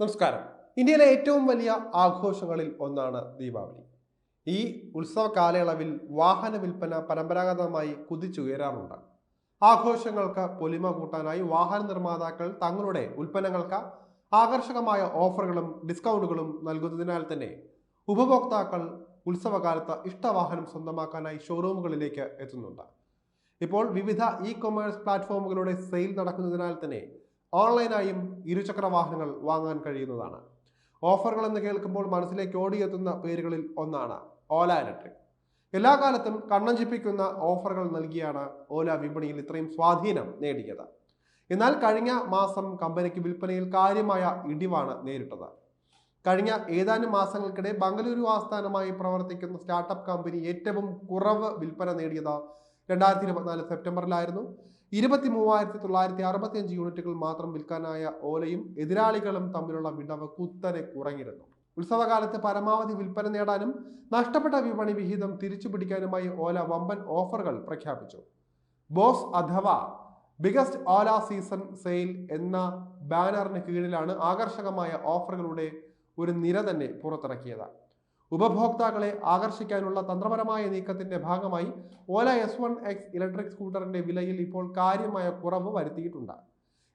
നമസ്കാരം. ഇന്ത്യയിലെ ഏറ്റവും വലിയ ആഘോഷങ്ങളിൽ ഒന്നാണ് ദീപാവലി. ഈ ഉത്സവ കാലയളവിൽ വാഹന വിൽപ്പന പരമ്പരാഗതമായി കുതിച്ചുയരാറുണ്ട് ആഘോഷങ്ങൾക്ക് പൊലിമ കൂട്ടാനായി വാഹന നിർമ്മാതാക്കൾ തങ്ങളുടെ ഉൽപ്പന്നങ്ങൾക്ക് ആകർഷകമായ ഓഫറുകളും ഡിസ്കൗണ്ടുകളും നൽകുന്നതിനാൽ തന്നെ ഉപഭോക്താക്കൾ ഉത്സവകാലത്ത് ഇഷ്ടവാഹനം സ്വന്തമാക്കാനായി ഷോറൂമുകളിലേക്ക് എത്തുന്നുണ്ട്. ഇപ്പോൾ വിവിധ ഇ കൊമേഴ്സ് പ്ലാറ്റ്ഫോമുകളുടെ സെയിൽ നടക്കുന്നതിനാൽ തന്നെ ഓൺലൈനായും ഇരുചക്ര വാഹനങ്ങൾ വാങ്ങാൻ കഴിയുന്നതാണ്. ഓഫറുകൾ എന്ന് കേൾക്കുമ്പോൾ മനസ്സിലേക്ക് ഓടിയെത്തുന്ന പേരുകളിൽ ഒന്നാണ് ഓല ഇലക്ട്രിക്. എല്ലാ കാലത്തും കണ്ണഞ്ചിപ്പിക്കുന്ന ഓഫറുകൾ നൽകിയാണ് ഓല വിപണിയിൽ ഇത്രയും സ്വാധീനം നേടിയത്. എന്നാൽ കഴിഞ്ഞ മാസം കമ്പനിക്ക് വിൽപ്പനയിൽ കാര്യമായ ഇടിവാണ് നേരിട്ടത്. കഴിഞ്ഞ ഏതാനും മാസങ്ങൾക്കിടെ ബംഗളൂരു ആസ്ഥാനമായി പ്രവർത്തിക്കുന്ന സ്റ്റാർട്ടപ്പ് കമ്പനി ഏറ്റവും കുറവ് വിൽപ്പന നേടിയത് രണ്ടായിരത്തി ഇരുപത്തിനാല് സെപ്റ്റംബറിലായിരുന്നു. ഇരുപത്തി മൂവായിരത്തി തൊള്ളായിരത്തി അറുപത്തി അഞ്ച് യൂണിറ്റുകൾ മാത്രം വിൽക്കാനായ ഓലയും എതിരാളികളും തമ്മിലുള്ള വിടവ് കുത്തനെ കുറഞ്ഞിരുന്നു. ഉത്സവകാലത്ത് പരമാവധി വിൽപ്പന നേടാനും നഷ്ടപ്പെട്ട വിപണി വിഹിതം തിരിച്ചു പിടിക്കാനുമായി ഓല വമ്പൻ ഓഫറുകൾ പ്രഖ്യാപിച്ചു. ബോസ് അഥവാ ബിഗസ്റ്റ് ഓല സീസൺ സെയിൽ എന്ന ബാനറിന് കീഴിലാണ് ആകർഷകമായ ഓഫറുകളുടെ ഒരു നിര തന്നെ പുറത്തിറക്കിയത്. ഉപഭോക്താക്കളെ ആകർഷിക്കാനുള്ള തന്ത്രപരമായ നീക്കത്തിന്റെ ഭാഗമായി Ola S one X electric സ്കൂട്ടറിന്റെ വിലയിൽ ഇപ്പോൾ കാര്യമായ കുറവ് വരുത്തിയിട്ടുണ്ട്.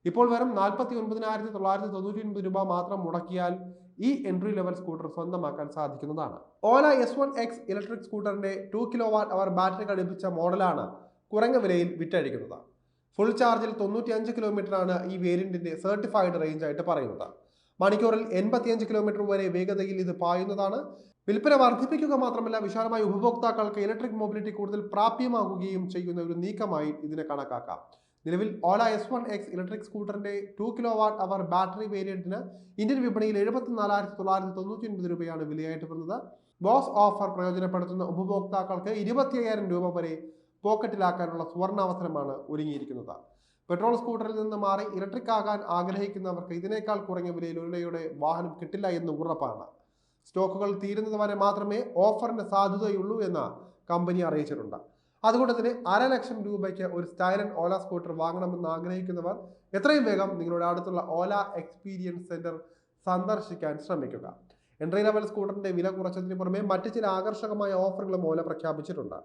ഇപ്പോൾ വെറും നാൽപ്പത്തി ഒൻപതിനായിരത്തി തൊള്ളായിരത്തി തൊണ്ണൂറ്റി ഒൻപത് രൂപ മാത്രം മുടക്കിയാൽ ഈ എൻട്രി ലെവൽ സ്കൂട്ടർ സ്വന്തമാക്കാൻ സാധിക്കുന്നതാണ്. Ola S one X electric സ്കൂട്ടറിന്റെ two kilo watt hour battery ഘടിപ്പിച്ച മോഡലാണ് കുറഞ്ഞ വിലയിൽ വിറ്റഴിക്കുന്നത്. ഫുൾ ചാർജിൽ തൊണ്ണൂറ്റി അഞ്ച് കിലോമീറ്റർ ആണ് ഈ വേരിയന്റിന്റെ സർട്ടിഫൈഡ് റേഞ്ച് ആയിട്ട് പറയുന്നത്. മണിക്കൂറിൽ എൺപത്തിയഞ്ച് കിലോമീറ്റർ വരെ വേഗതയിൽ ഇത് പായുന്നതാണ്. വിൽപ്പന വർദ്ധിപ്പിക്കുക മാത്രമല്ല വിശാലമായ ഉപഭോക്താക്കൾക്ക് ഇലക്ട്രിക് മൊബിലിറ്റി കൂടുതൽ പ്രാപ്യമാകുകയും ചെയ്യുന്ന ഒരു നീക്കമായി ഇതിനെ കണക്കാക്കാം. നിലവിൽ Ola S one X electric സ്കൂട്ടറിന്റെ two kilo watt hour battery വേരിയന്റിന് ഇന്ത്യൻ വിപണിയിൽ എഴുപത്തിനാലായിരത്തി തൊള്ളായിരത്തി തൊണ്ണൂറ്റി ഒൻപത് രൂപയാണ് വിലയായിട്ട് വരുന്നത്. ബോസ് ഓഫർ പ്രയോജനപ്പെടുത്തുന്ന ഉപഭോക്താക്കൾക്ക് ഇരുപത്തി രൂപ വരെ പോക്കറ്റിലാക്കാനുള്ള സുവർണാവസരമാണ് ഒരുങ്ങിയിരിക്കുന്നത്. പെട്രോൾ സ്കൂട്ടറിൽ നിന്ന് മാറി ഇലക്ട്രിക് ആകാൻ ആഗ്രഹിക്കുന്നവർക്ക് ഇതിനേക്കാൾ കുറഞ്ഞ വിലയിൽ ഉരുളയുടെ വാഹനം കിട്ടില്ല എന്ന് ഉറപ്പാണ്. സ്റ്റോക്കുകൾ തീരുന്നത് വരെ മാത്രമേ ഓഫറിന് സാധ്യതയുള്ളൂ എന്ന് കമ്പനി അറിയിച്ചിട്ടുണ്ട്. അതുകൊണ്ട് തന്നെ അര ലക്ഷം രൂപയ്ക്ക് ഒരു സ്റ്റൈലൻഡ് ഓല സ്കൂട്ടർ വാങ്ങണമെന്ന് ആഗ്രഹിക്കുന്നവർ എത്രയും വേഗം നിങ്ങളുടെ അടുത്തുള്ള ഓല എക്സ്പീരിയൻസ് സെന്റർ സന്ദർശിക്കാൻ ശ്രമിക്കുക. എൻട്രി ലെവൽ സ്കൂട്ടറിന്റെ വില കുറച്ചതിന് പുറമെ മറ്റ് ചില ആകർഷകമായ ഓഫറുകളും ഓല പ്രഖ്യാപിച്ചിട്ടുണ്ട്.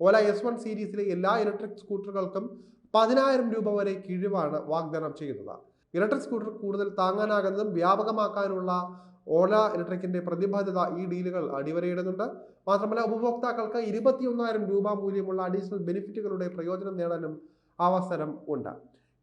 ഓല എസ് വൺ സീരീസിലെ എല്ലാ ഇലക്ട്രിക് സ്കൂട്ടറുകൾക്കും പതിനായിരം രൂപ വരെ കിഴിവാണ് വാഗ്ദാനം ചെയ്യുന്നത്. ഇലക്ട്രിക് സ്കൂട്ടർ കൂടുതൽ താങ്ങാനാകുന്നതും വ്യാപകമാക്കാനുള്ള ഓല ഇലക്ട്രിക്കിന്റെ പ്രതിബദ്ധത ഈ ഡീലുകൾ അടിവരയിടുന്നുണ്ട്. മാത്രമല്ല ഉപഭോക്താക്കൾക്ക് ഇരുപത്തിയൊന്നായിരം രൂപ മൂല്യമുള്ള അഡീഷണൽ ബെനിഫിറ്റുകളുടെ പ്രയോജനം നേടാനും അവസരം ഉണ്ട്.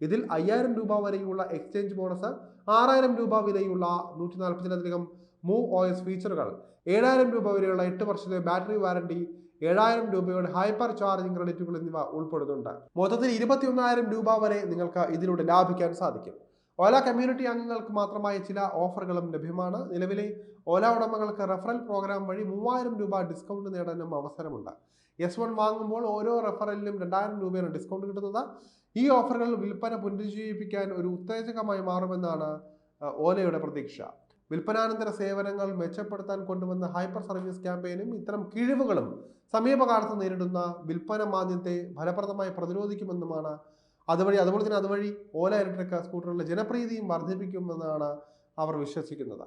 ഇതിൽ അയ്യായിരം രൂപ വരെയുള്ള എക്സ്ചേഞ്ച് ബോണസ് ആറായിരം രൂപ വിലയുള്ള നൂറ്റി നാൽപ്പത്തിലധികം മൂവ് ഓ എസ് ഫീച്ചറുകൾ ഏഴായിരം രൂപ വരെയുള്ള എട്ട് വർഷത്തെ ബാറ്ററി വാറണ്ടി ഏഴായിരം രൂപയുടെ ഹൈപ്പർ ചാർജിംഗ് ക്രെഡിറ്റുകൾ എന്നിവ ഉൾപ്പെടുന്നുണ്ട്. മൊത്തത്തിൽ ഇരുപത്തിയൊന്നായിരം രൂപ വരെ നിങ്ങൾക്ക് ഇതിലൂടെ ലാഭിക്കാൻ സാധിക്കും. ഓല കമ്മ്യൂണിറ്റി അംഗങ്ങൾക്ക് മാത്രമായ ചില ഓഫറുകളും ലഭ്യമാണ്. നിലവിലെ ഓല ഉടമകൾക്ക് റെഫറൽ പ്രോഗ്രാം വഴി മൂവായിരം രൂപ ഡിസ്കൗണ്ട് നേടാനും അവസരമുണ്ട്. എസ് വൺ വാങ്ങുമ്പോൾ ഓരോ റെഫറലിലും രണ്ടായിരം രൂപയാണ് ഡിസ്കൗണ്ട് കിട്ടുന്നത്. ഈ ഓഫറുകൾ വിൽപ്പന പുനരുജ്ജീവിപ്പിക്കാൻ ഒരു ഉത്തേജകമായി മാറുമെന്നാണ് ഓലയുടെ പ്രതീക്ഷ. വിൽപ്പനാനന്തര സേവനങ്ങൾ മെച്ചപ്പെടുത്താൻ കൊണ്ടുവന്ന ഹൈപ്പർ സർവീസ് ക്യാമ്പയിനും ഇത്തരം കിഴിവുകളും സമീപകാലത്ത് നേരിടുന്ന വിൽപ്പന മാന്ദ്യത്തെ ഫലപ്രദമായി പ്രതിരോധിക്കുമെന്നുമാണ് അതുവഴി അതുപോലെ തന്നെ അതുവഴി ഓല ഇലക്ട്രിക് സ്കൂട്ടറുകളുടെ ജനപ്രീതിയും വർദ്ധിപ്പിക്കുമെന്നാണ് അവർ വിശ്വസിക്കുന്നത്.